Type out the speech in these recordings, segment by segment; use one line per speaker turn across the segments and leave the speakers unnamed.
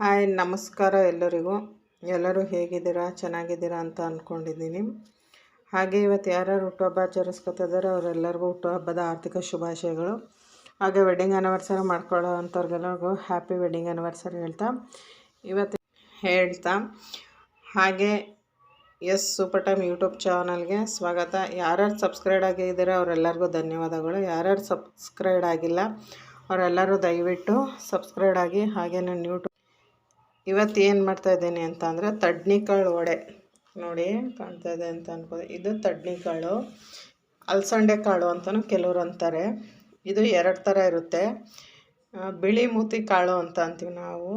Hi, ನಮಸ್ಕಾರ ಎಲ್ಲರಿಗೂ. ಎಲ್ಲರೂ ಹೇಗಿದ್ದೀರಾ? ಚೆನ್ನಾಗಿದ್ದೀರಾ ಅಂತ ಅಂದ್ಕೊಂಡಿದ್ದೀನಿ ಹಾಗೆ ಇವತ್ತು ಯಾರ್ಯಾರು ಹುಟ್ಟುಹಬ್ಬ ಆಚರಿಸ್ಕೊತಿದ್ದಾರೆ, ಅವರೆಲ್ಲರಿಗೂ ಹುಟ್ಟುಹಬ್ಬದ ಆರ್ಥಿಕ ಶುಭಾಶಯಗಳು. ಹಾಗೆ ವೆಡ್ಡಿಂಗ್ ಆ್ಯನಿವರ್ಸರಿ ಮಾಡ್ಕೊಳ್ಳೋ ಅಂಥವ್ರಿಗೆಲ್ಲರಿಗೂ ಹ್ಯಾಪಿ ವೆಡ್ಡಿಂಗ್ ಆ್ಯನಿವರ್ಸರಿ ಹೇಳ್ತಾ, ಇವತ್ತು ಹೇಳ್ತಾ. ಹಾಗೆ, ಎಸ್ ಸೂಪರ್ ಟೈಮ್ ಯೂಟ್ಯೂಬ್ ಚಾನಲ್ಗೆ ಸ್ವಾಗತ. ಯಾರ್ಯಾರು ಸಬ್ಸ್ಕ್ರೈಬ್ ಆಗಿದ್ದೀರಾ, ಅವರೆಲ್ಲರಿಗೂ ಧನ್ಯವಾದಗಳು. ಯಾರ್ಯಾರು ಸಬ್ಸ್ಕ್ರೈಬ್ ಆಗಿಲ್ಲ, ಅವರೆಲ್ಲರೂ ದಯವಿಟ್ಟು ಸಬ್ಸ್ಕ್ರೈಬ್ ಆಗಿ ಹಾಗೆ ನನ್ನ ಯೂಟ್ಯೂಬ್ ಇವತ್ತು ಏನು ಮಾಡ್ತಾಯಿದ್ದೀನಿ ಅಂತ ಅಂದರೆ ತಡ್ನಿಕಾಳು ವಡೆ. ನೋಡಿ ಕಾಣ್ತಾ ಇದೆ ಅಂತ ಅನ್ಕೋ ಇದು ತಡ್ನಿಕಾಳು. ಅಲಸಂಡೆ ಕಾಳು ಅಂತಲೂ ಕೆಲವರು ಅಂತಾರೆ. ಇದು ಎರಡು ಥರ ಇರುತ್ತೆ. ಬಿಳಿ ಮೂತಿ ಕಾಳು ಅಂತ ಅಂತೀವಿ ನಾವು.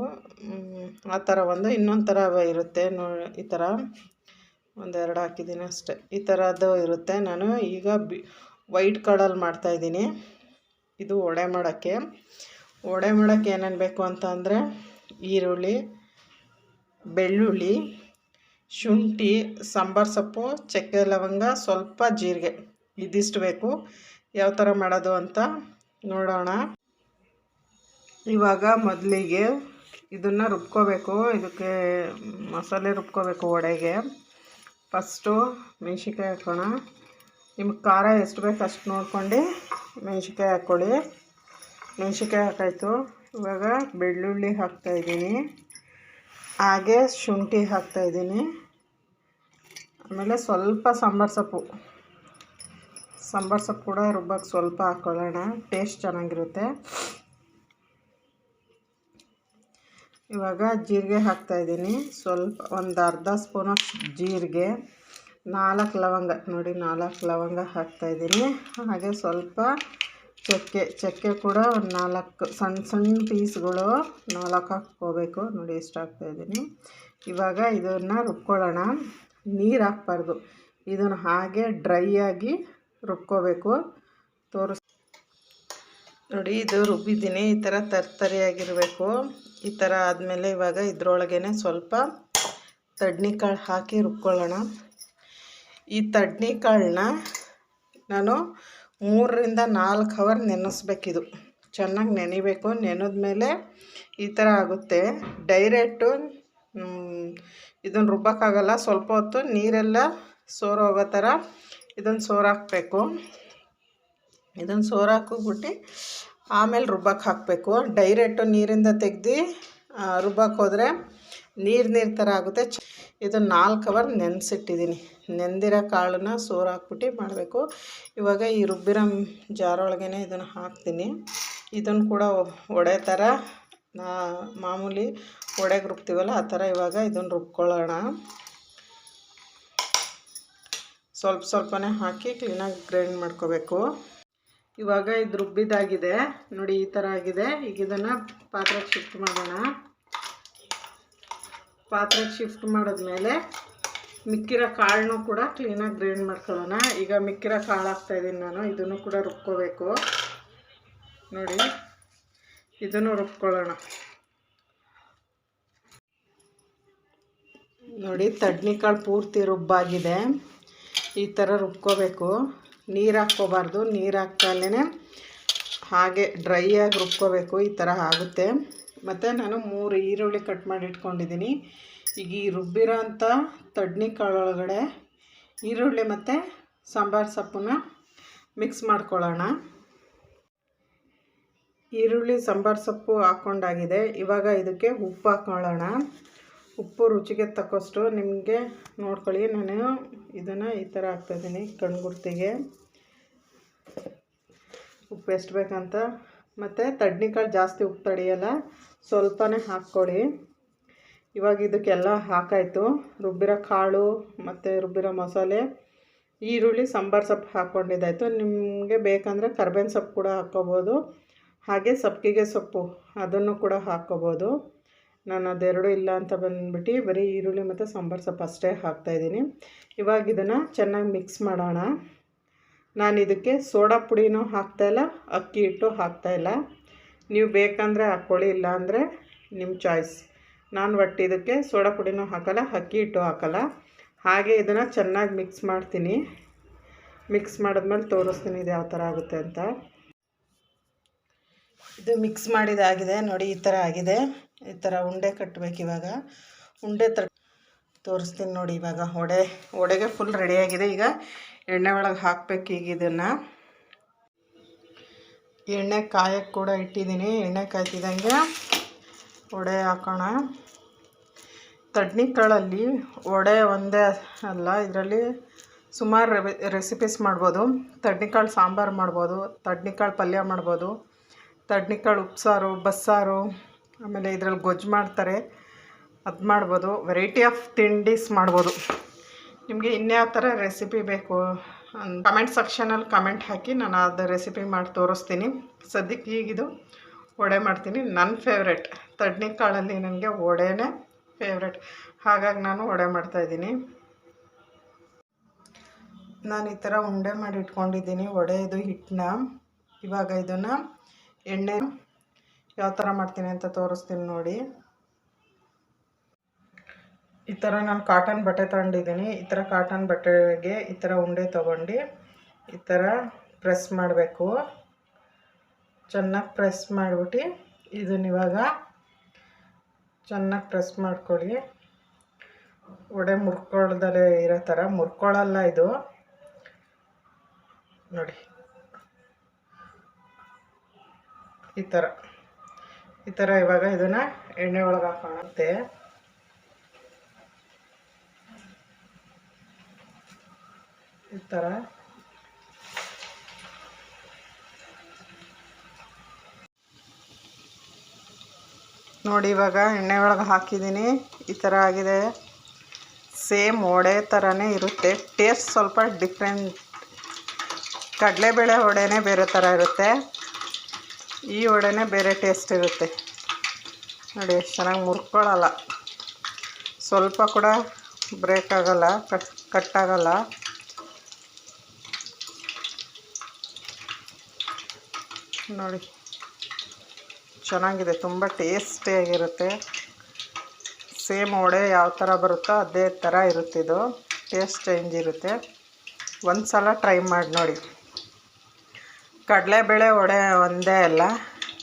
ಆ ಥರ ಒಂದು. ಇನ್ನೊಂದು ಥರ ಇರುತ್ತೆ. ನೋ, ಈ ಥರ ಒಂದೆರಡು ಹಾಕಿದ್ದೀನಿ ಅಷ್ಟೆ. ಈ ಥರದ್ದು ಇರುತ್ತೆ. ನಾನು ಈಗ ಬಿ, ವೈಟ್ ಕಾಳಲ್ಲಿ ಮಾಡ್ತಾಯಿದ್ದೀನಿ ಇದು ವಡೆ ಮಾಡೋಕ್ಕೆ. ವಡೆ ಮಾಡೋಕ್ಕೆ ಏನೇನು ಬೇಕು ಅಂತ ಅಂದರೆ ಈರುಳ್ಳಿ, ಬೆಳ್ಳುಳ್ಳಿ, ಶುಂಠಿ, ಸಾಂಬಾರು ಸೊಪ್ಪು, ಚಕ್ಕೆ ಲವಂಗ, ಸ್ವಲ್ಪ ಜೀರಿಗೆ. ಇದಿಷ್ಟು ಬೇಕು. ಯಾವ ಥರ ಮಾಡೋದು ಅಂತ ನೋಡೋಣ. ಇವಾಗ ಮೊದಲಿಗೆ ಇದನ್ನು ರುಬ್ಕೋಬೇಕು. ಇದಕ್ಕೆ ಮಸಾಲೆ ರುಬ್ಕೋಬೇಕು ವಡೆಗೆ. ಫಸ್ಟು ಮೆಣ್ಸಿನ್ಕಾಯಿ ಹಾಕೋಣ. ನಿಮ್ಗೆ ಖಾರ ಎಷ್ಟು ಬೇಕು ಅಷ್ಟು ನೋಡ್ಕೊಂಡು ಮೆಣ್ಸಿನ್ಕಾಯಿ ಹಾಕ್ಕೊಳ್ಳಿ ಮೆಣ್ಸಿನ್ಕಾಯಿ ಹಾಕಾಯ್ತು. ಇವಾಗ ಬೆಳ್ಳುಳ್ಳಿ ಹಾಕ್ತಾಯಿದ್ದೀನಿ ಹಾಗೆ ಶುಂಠಿ ಹಾಕ್ತಾಯಿದ್ದೀನಿ ಆಮೇಲೆ ಸ್ವಲ್ಪ ಸಾಂಬಾರು ಸೊಪ್ಪು. ಸಾಂಬಾರು ಸೊಪ್ಪು ಕೂಡ ರುಬ್ಬಕ್ಕೆ ಸ್ವಲ್ಪ ಹಾಕ್ಕೊಳ್ಳೋಣ ಟೇಸ್ಟ್ ಚೆನ್ನಾಗಿರುತ್ತೆ. ಇವಾಗ ಜೀರಿಗೆ ಹಾಕ್ತಾಯಿದ್ದೀನಿ ಸ್ವಲ್ಪ ಒಂದು ಅರ್ಧ ಸ್ಪೂನ್ ಜೀರಿಗೆ, ನಾಲ್ಕು ಲವಂಗ. ನೋಡಿ ನಾಲ್ಕು ಲವಂಗ ಹಾಕ್ತಾಯಿದ್ದೀನಿ ಹಾಗೆ ಸ್ವಲ್ಪ ಚಕ್ಕೆ ಚಕ್ಕೆ ಕೂಡ ಒಂದು ನಾಲ್ಕು ಸಣ್ಣ ಸಣ್ಣ ಪೀಸ್ಗಳು ನಾಲ್ಕು ಹಾಕ್ಕೋಬೇಕು. ನೋಡಿ ಎಷ್ಟು ಹಾಕ್ತಾಯಿದ್ದೀನಿ ಇವಾಗ ಇದನ್ನು ರುಬ್ಕೊಳ್ಳೋಣ. ನೀರು ಹಾಕ್ಬಾರ್ದು. ಇದನ್ನು ಹಾಗೆ ಡ್ರೈ ಆಗಿ ರುಬ್ಕೋಬೇಕು. ತೋರಿಸ್ ನೋಡಿ, ಇದು ರುಬ್ಬಿದ್ದೀನಿ. ಈ ಥರ ತರ್ತರಿಯಾಗಿರಬೇಕು. ಈ ಥರ ಆದಮೇಲೆ ಇವಾಗ ಇದ್ರೊಳಗೇ ಸ್ವಲ್ಪ ತಡ್ನಿಕಾಳು ಹಾಕಿ ರುಬ್ಕೊಳ್ಳೋಣ. ಈ ತಡ್ನಿಕಾಳನ್ನ ನಾನು ಮೂರರಿಂದ ನಾಲ್ಕು ಅವರ್ ನೆನೆಸ್ಬೇಕಿದು. ಚೆನ್ನಾಗಿ ನೆನಿಬೇಕು. ನೆನೆದ್ಮೇಲೆ ಈ ಥರ ಆಗುತ್ತೆ. ಡೈರೆಕ್ಟು ಇದನ್ನು ರುಬ್ಬೋಕ್ಕಾಗಲ್ಲ. ಸ್ವಲ್ಪ ಹೊತ್ತು ನೀರೆಲ್ಲ ಸೋರೋಗೋ ಥರ ಇದನ್ನು ಸೋರಾಕಬೇಕು. ಇದನ್ನು ಸೋರಾಕ್ಬಿಟ್ಟು ಆಮೇಲೆ ರುಬ್ಬಕ್ಕೆ ಹಾಕಬೇಕು. ಡೈರೆಕ್ಟು ನೀರಿಂದ ತೆಗ್ದು ರುಬ್ಬಕ್ಕೆ ಹೋದರೆ ನೀರು ನೀರು ಥರ ಆಗುತ್ತೆ. ಇದು ನಾಲ್ಕು ಅವರ್ ನೆನೆಸಿಟ್ಟಿದ್ದೀನಿ ನೆಂದಿರೋ ಕಾಳನ್ನ ಸೋರು ಹಾಕ್ಬಿಟ್ಟು ಮಾಡಬೇಕು. ಇವಾಗ ಈ ರುಬ್ಬಿರೋ ಜಾರೊಳಗೇ ಇದನ್ನು ಹಾಕ್ತೀನಿ. ಇದನ್ನು ಕೂಡ ಒಡೆ ಥರ ಮಾಮೂಲಿ ಒಡೆಗೆ ರುಬ್ತೀವಲ್ಲ ಆ ಥರ ಇವಾಗ ಇದನ್ನು ರುಬ್ಕೊಳ್ಳೋಣ. ಸ್ವಲ್ಪ ಸ್ವಲ್ಪನೇ ಹಾಕಿ ಕ್ಲೀನಾಗಿ ಗ್ರೈಂಡ್ ಮಾಡ್ಕೋಬೇಕು. ಇವಾಗ ಇದು ರುಬ್ಬಿದಾಗಿದೆ. ನೋಡಿ ಈ ಥರ ಆಗಿದೆ. ಈಗ ಇದನ್ನು ಪಾತ್ರೆಗೆ ಶಿಫ್ಟ್ ಮಾಡೋಣ. ಪಾತ್ರೆಗೆ ಶಿಫ್ಟ್ ಮಾಡಿದ್ಮೇಲೆ ಮಿಕ್ಕಿರೋ ಕಾಳನ್ನೂ ಕೂಡ ಕ್ಲೀನಾಗಿ ಗ್ರೈಂಡ್ ಮಾಡ್ಕೊಳ್ಳೋಣ. ಈಗ ಮಿಕ್ಕಿರೋ ಕಾಳು ಹಾಕ್ತಾಯಿದ್ದೀನಿ ನಾನು. ಇದನ್ನು ಕೂಡ ರುಬ್ಕೋಬೇಕು. ನೋಡಿ, ಇದನ್ನು ರುಬ್ಕೊಳ್ಳೋಣ. ನೋಡಿ, ತಡ್ನಿ ಕಾಳು ಪೂರ್ತಿ ರುಬ್ಬಾಗಿದೆ. ಈ ಥರ ರುಬ್ಕೋಬೇಕು. ನೀರು ಹಾಕ್ಕೋಬಾರ್ದು. ನೀರು ಹಾಕ್ತಾಲೇ ಹಾಗೆ ಡ್ರೈ ಆಗಿ ರುಬ್ಕೋಬೇಕು. ಈ ಥರ ಆಗುತ್ತೆ. ಮತ್ತು ನಾನು ಮೂರು ಈರುಳ್ಳಿ ಕಟ್ ಮಾಡಿ ಇಟ್ಕೊಂಡಿದ್ದೀನಿ. ಈಗ ಈ ರುಬ್ಬಿರೋ ಅಂಥ ತಡ್ನಿ ಒಳಗಡೆ ಈರುಳ್ಳಿ ಮತ್ತು ಸಾಂಬಾರು ಸೊಪ್ಪನ್ನ ಮಿಕ್ಸ್ ಮಾಡ್ಕೊಳ್ಳೋಣ. ಈರುಳ್ಳಿ, ಸಾಂಬಾರು ಸೊಪ್ಪು ಹಾಕ್ಕೊಂಡಾಗಿದೆ ಇವಾಗ ಇದಕ್ಕೆ ಉಪ್ಪು ಹಾಕ್ಕೊಳ್ಳೋಣ ಉಪ್ಪು ರುಚಿಗೆ ತಕ್ಕಷ್ಟು ನಿಮಗೆ ನೋಡ್ಕೊಳ್ಳಿ. ನಾನು ಇದನ್ನು ಈ ಥರ ಹಾಕ್ತಾಯಿದ್ದೀನಿ ಕಣ್ಗುರ್ತಿಗೆ. ಉಪ್ಪು ಎಷ್ಟು ಬೇಕಂತ. ಮತ್ತು ತಡ್ನಿಕಾಳು ಜಾಸ್ತಿ ಉಪ್ಪು ತಡೆಯಲ್ಲ, ಸ್ವಲ್ಪನೇ ಹಾಕ್ಕೊಳ್ಳಿ. ಇವಾಗ ಇದಕ್ಕೆಲ್ಲ ಹಾಕಾಯಿತು. ರುಬ್ಬಿರೋ ಕಾಳು ಮತ್ತು ರುಬ್ಬಿರೋ ಮಸಾಲೆ, ಈರುಳ್ಳಿ, ಸಾಂಬಾರು ಸೊಪ್ಪು ಹಾಕ್ಕೊಂಡಿದ್ದಾಯಿತು. ನಿಮಗೆ ಬೇಕಂದರೆ ಕರ್ಬೇವಿನ ಸೊಪ್ಪು ಕೂಡ ಹಾಕ್ಕೋಬೋದು. ಹಾಗೆ ಸಬ್ಬಸಿಗೆ ಸೊಪ್ಪು, ಅದನ್ನು ಕೂಡ ಹಾಕ್ಕೋಬೋದು. ನಾನು ಅದೆರಡು ಇಲ್ಲ ಅಂತ ಬಂದ್ಬಿಟ್ಟು ಬರೀ ಈರುಳ್ಳಿ ಮತ್ತು ಸಾಂಬಾರು ಸೊಪ್ಪು ಅಷ್ಟೇ ಹಾಕ್ತಾಯಿದ್ದೀನಿ ಇವಾಗ ಇದನ್ನು ಚೆನ್ನಾಗಿ ಮಿಕ್ಸ್ ಮಾಡೋಣ. ನಾನು ಇದಕ್ಕೆ ಸೋಡಾ ಪುಡಿನೂ ಹಾಕ್ತಾಯಿಲ್ಲ ಅಕ್ಕಿ ಹಿಟ್ಟು ಹಾಕ್ತಾಯಿಲ್ಲ ನೀವು ಬೇಕಂದರೆ ಹಾಕ್ಕೊಳ್ಳಿ ಇಲ್ಲ ಅಂದರೆ ನಿಮ್ಮ ಚಾಯ್ಸ್. ನಾನು ಒಟ್ಟು ಇದಕ್ಕೆ ಸೋಡಾ ಪುಡಿನೂ ಹಾಕಲ್ಲ, ಅಕ್ಕಿ ಹಿಟ್ಟು ಹಾಕಲ್ಲ. ಹಾಗೆ ಇದನ್ನು ಚೆನ್ನಾಗಿ ಮಿಕ್ಸ್ ಮಾಡ್ತೀನಿ. ಮಿಕ್ಸ್ ಮಾಡಿದ್ಮೇಲೆ ತೋರಿಸ್ತೀನಿ ಇದು ಯಾವ ಥರ ಆಗುತ್ತೆ ಅಂತ. ಇದು ಮಿಕ್ಸ್ ಮಾಡಿದಾಗಿದೆ ನೋಡಿ ಈ ಥರ ಆಗಿದೆ. ಈ ಥರ ಉಂಡೆ ಕಟ್ಟಬೇಕು ಇವಾಗ. ಉಂಡೆ ತ ತೋರಿಸ್ತೀನಿ ನೋಡಿ ಇವಾಗ ಒಡೆ ಒಡೆಗೆ ಫುಲ್ ರೆಡಿಯಾಗಿದೆ ಈಗ ಎಣ್ಣೆ ಒಳಗೆ ಹಾಕ್ಬೇಕು ಈಗ ಇದನ್ನು. ಎಣ್ಣೆ ಕಾಯಕ್ಕೆ ಕೂಡ ಇಟ್ಟಿದ್ದೀನಿ ಎಣ್ಣೆ ಕಾಯ್ತಿದ್ದಂಗೆ ವಡೆ ಹಾಕೋಣ. ತಡ್ನಿಕಾಳಲ್ಲಿ ವಡೆ ಒಂದೇ ಅಲ್ಲ, ಇದರಲ್ಲಿ ಸುಮಾರು ರೆಸಿಪೀಸ್ ಮಾಡ್ಬೋದು. ತಡ್ನಿಕಾಳು ಸಾಂಬಾರು ಮಾಡ್ಬೋದು ತಡ್ನಿಕಾಳು ಪಲ್ಯ ಮಾಡ್ಬೋದು ತಡ್ನಿಕಾಳು ಉಪ್ಸಾರು, ಬಸ್ಸಾರು, ಆಮೇಲೆ ಇದ್ರಲ್ಲಿ ಗೊಜ್ಜು ಮಾಡ್ತಾರೆ, ಅದು ಮಾಡ್ಬೋದು. ವೆರೈಟಿ ಆಫ್ ತಿಂಡೀಸ್ ಮಾಡ್ಬೋದು. ನಿಮಗೆ ಇನ್ಯಾವ ಥರ ರೆಸಿಪಿ ಬೇಕು ಕಮೆಂಟ್ ಸೆಕ್ಷನಲ್ಲಿ ಕಮೆಂಟ್ ಹಾಕಿ ನಾನು ಅದು ರೆಸಿಪಿ ಮಾಡಿ ತೋರಿಸ್ತೀನಿ. ಸದ್ಯಕ್ಕೆ ಈಗಿದು ವಡೆ ಮಾಡ್ತೀನಿ. ನನ್ನ ಫೇವ್ರೆಟ್ ತಡ್ನಿಕಾಳಲ್ಲಿ ನನಗೆ ವಡೆನೇ ಫೇವ್ರೆಟ್ ಹಾಗಾಗಿ ನಾನು ವಡೆ ಮಾಡ್ತಾಯಿದ್ದೀನಿ ನಾನು ಈ ಥರ ಉಂಡೆ ಮಾಡಿ ಇಟ್ಕೊಂಡಿದ್ದೀನಿ. ವಡೆದು ಹಿಟ್ಟನ್ನ ಇವಾಗ ಇದನ್ನು ಎಣ್ಣೆ ಯಾವ ಥರ ಮಾಡ್ತೀನಿ ಅಂತ ತೋರಿಸ್ತೀನಿ ನೋಡಿ. ಈ ಥರ ನಾನು ಕಾಟನ್ ಬಟ್ಟೆ ತಗೊಂಡಿದ್ದೀನಿ. ಈ ಥರ ಕಾಟನ್ ಬಟ್ಟೆಗೆ ಈ ಥರ ಉಂಡೆ ತೊಗೊಂಡು ಈ ಥರ ಪ್ರೆಸ್ ಮಾಡಬೇಕು. ಚೆನ್ನಾಗಿ ಪ್ರೆಸ್ ಮಾಡಿಬಿಟ್ಟು ಇದನ್ನ ಇವಾಗ ಚೆನ್ನಾಗಿ ಪ್ರೆಸ್ ಮಾಡ್ಕೊಳ್ಳಿ. ವಡೆ ಮುರ್ಕೊಳ್ದಲೆ ಇರೋ ಥರ ಮುರ್ಕೊಳ್ಳಲ್ಲ ಇದು. ನೋಡಿ. ಈ ಥರ ಈ ಥರ ಇವಾಗ ಇದನ್ನು ಎಣ್ಣೆ ಒಳಗೆ ಹಾಕೊಳ್ಳುತ್ತೆ ಈ ಥರ ನೋಡಿ, ಇವಾಗ ಎಣ್ಣೆ ಒಳಗೆ ಹಾಕಿದ್ದೀನಿ ಈ ಥರ ಆಗಿದೆ. ಸೇಮ್ ವಡೆ ಥರನೇ ಇರುತ್ತೆ. ಟೇಸ್ಟ್ ಸ್ವಲ್ಪ ಡಿಫ್ರೆಂಟ್. ಕಡಲೆಬೇಳೆ ವಡೆನೇ ಬೇರೆ ಥರ ಇರುತ್ತೆ. ಈ ವಡೆನೇ ಬೇರೆ ಟೇಸ್ಟ್ ಇರುತ್ತೆ. ನೋಡಿ, ಎಷ್ಟು ಚೆನ್ನಾಗಿ ಮುರ್ಕೊಳ್ಳಲ್ಲ. ಸ್ವಲ್ಪ ಕೂಡ ಬ್ರೇಕ್ ಆಗೋಲ್ಲ, ಕಟ್ ಕಟ್ಟಾಗಲ್ಲ ನೋಡಿ. ಚೆನ್ನಾಗಿದೆ, ತುಂಬ ಟೇಸ್ಟಿಯಾಗಿರುತ್ತೆ ಸೇಮ್ ವಡೆ ಯಾವ ಥರ ಬರುತ್ತೋ ಅದೇ ಥರ ಇರುತ್ತಿದ್ದು ಟೇಸ್ಟ್ ಚೇಂಜ್ ಇರುತ್ತೆ. ಒಂದು ಸಲ ಟ್ರೈ ಮಾಡಿ ನೋಡಿ. ಕಡಲೆಬೇಳೆ ವಡೆ ಒಂದೇ ಅಲ್ಲ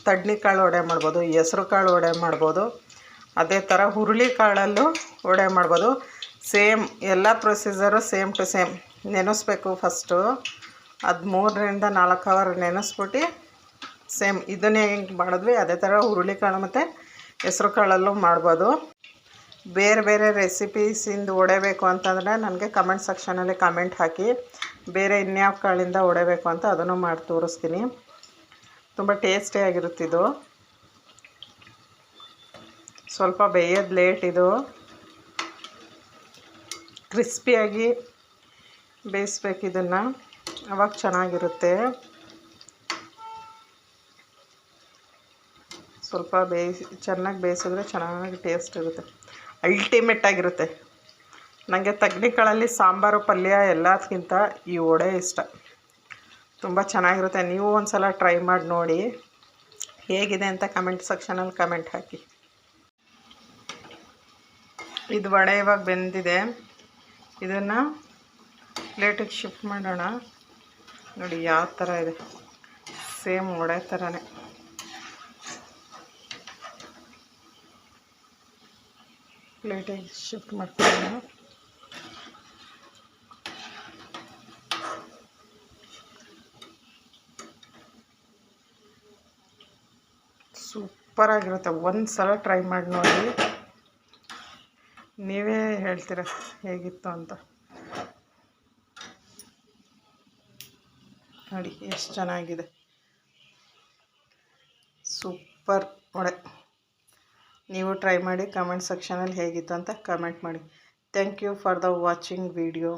ತಡ್ನಿಕಾಳು ವಡೆ ಮಾಡ್ಬೋದು ಹೆಸ್ರು ಕಾಳು ವಡೆ ಮಾಡ್ಬೋದು. ಅದೇ ಥರ ಹುರುಳಿ ಕಾಳಲ್ಲೂ ವಡೆ ಮಾಡ್ಬೋದು. ಸೇಮ್ ಎಲ್ಲ ಪ್ರೊಸೀಜರು ಸೇಮ್ ಟು ಸೇಮ್ ನೆನೆಸ್ಬೇಕು ಫಸ್ಟು ಅದು ಮೂರರಿಂದ ನಾಲ್ಕು ಅವರ್ ನೆನೆಸ್ಬಿಟ್ಟು ಸೇಮ್ ಇದನ್ನೇ ಹೆಂಗೆ ಮಾಡಿದ್ವಿ, ಅದೇ ಥರ ಹುರುಳಿಕಾಳು ಮತ್ತು ಹೆಸ್ರು ಕಾಳಲ್ಲೂ ಮಾಡ್ಬೋದು. ಬೇರೆ ಬೇರೆ ರೆಸಿಪೀಸಿಂದ ಹೊಡೆಬೇಕು ಅಂತಂದರೆ ನನಗೆ ಕಮೆಂಟ್ ಸೆಕ್ಷನಲ್ಲಿ ಕಮೆಂಟ್ ಹಾಕಿ, ಬೇರೆ ಇನ್ಯಾವ ಕಾಳಿಂದ ಹೊಡೆಬೇಕು ಅಂತ ಅದನ್ನು ಮಾಡಿ ತೋರಿಸ್ತೀನಿ. ತುಂಬ ಟೇಸ್ಟಿಯಾಗಿರುತ್ತಿದ್ದು ಸ್ವಲ್ಪ ಬೇಯೋದು ಲೇಟ್ ಇದು. ಕ್ರಿಸ್ಪಿಯಾಗಿ ಬೇಯಿಸ್ಬೇಕು ಇದನ್ನು. ಅವಾಗ ಚೆನ್ನಾಗಿರುತ್ತೆ. ಸ್ವಲ್ಪ ಬೇಯಿಸಿ, ಚೆನ್ನಾಗಿ ಬೇಯಿಸಿದ್ರೆ ಚೆನ್ನಾಗಿ ಟೇಸ್ಟ್ ಇರುತ್ತೆ. ಅಲ್ಟಿಮೇಟ್ ಆಗಿರುತ್ತೆ. ನನಗೆ ತಗ್ನಿಕಾಳಲ್ಲಿ ಸಾಂಬಾರು, ಪಲ್ಯ ಎಲ್ಲದಕ್ಕಿಂತ ಈ ವಡೆ ಇಷ್ಟ. ತುಂಬ ಚೆನ್ನಾಗಿರುತ್ತೆ. ನೀವು ಒಂದು ಸಲ ಟ್ರೈ ಮಾಡಿ ನೋಡಿ. ಹೇಗಿದೆ ಅಂತ ಕಮೆಂಟ್ ಸೆಕ್ಷನಲ್ಲಿ ಕಮೆಂಟ್ ಹಾಕಿ. ಇದು ವಡೆ ಇವಾಗ ಬೆಂದಿದೆ. ಇದನ್ನು ಪ್ಲೇಟಿಗೆ ಶಿಫ್ಟ್ ಮಾಡೋಣ. ನೋಡಿ ಯಾವ ಥರ ಇದೆ. ಸೇಮ್ ವಡೆ ಥರನೇ ಪ್ಲೇಟಿಗೆ ಶಿಫ್ಟ್ ಮಾಡ್ತೀನಿ ಸೂಪರಾಗಿರುತ್ತೆ ಒಂದು ಸಲ ಟ್ರೈ ಮಾಡಿ ನೋಡಿ. ನೀವೇ ಹೇಳ್ತೀರ ಹೇಗಿತ್ತು ಅಂತ. ನೋಡಿ, ಎಷ್ಟು ಚೆನ್ನಾಗಿದೆ. ಸೂಪರ್ ಒಡೆ ನೀವು ಟ್ರೈ ಮಾಡಿ ಕಮೆಂಟ್ ಸೆಕ್ಷನಲ್ಲಿ ಹೇಗಿತ್ತು ಅಂತ ಕಮೆಂಟ್ ಮಾಡಿ. Thank you for the watching video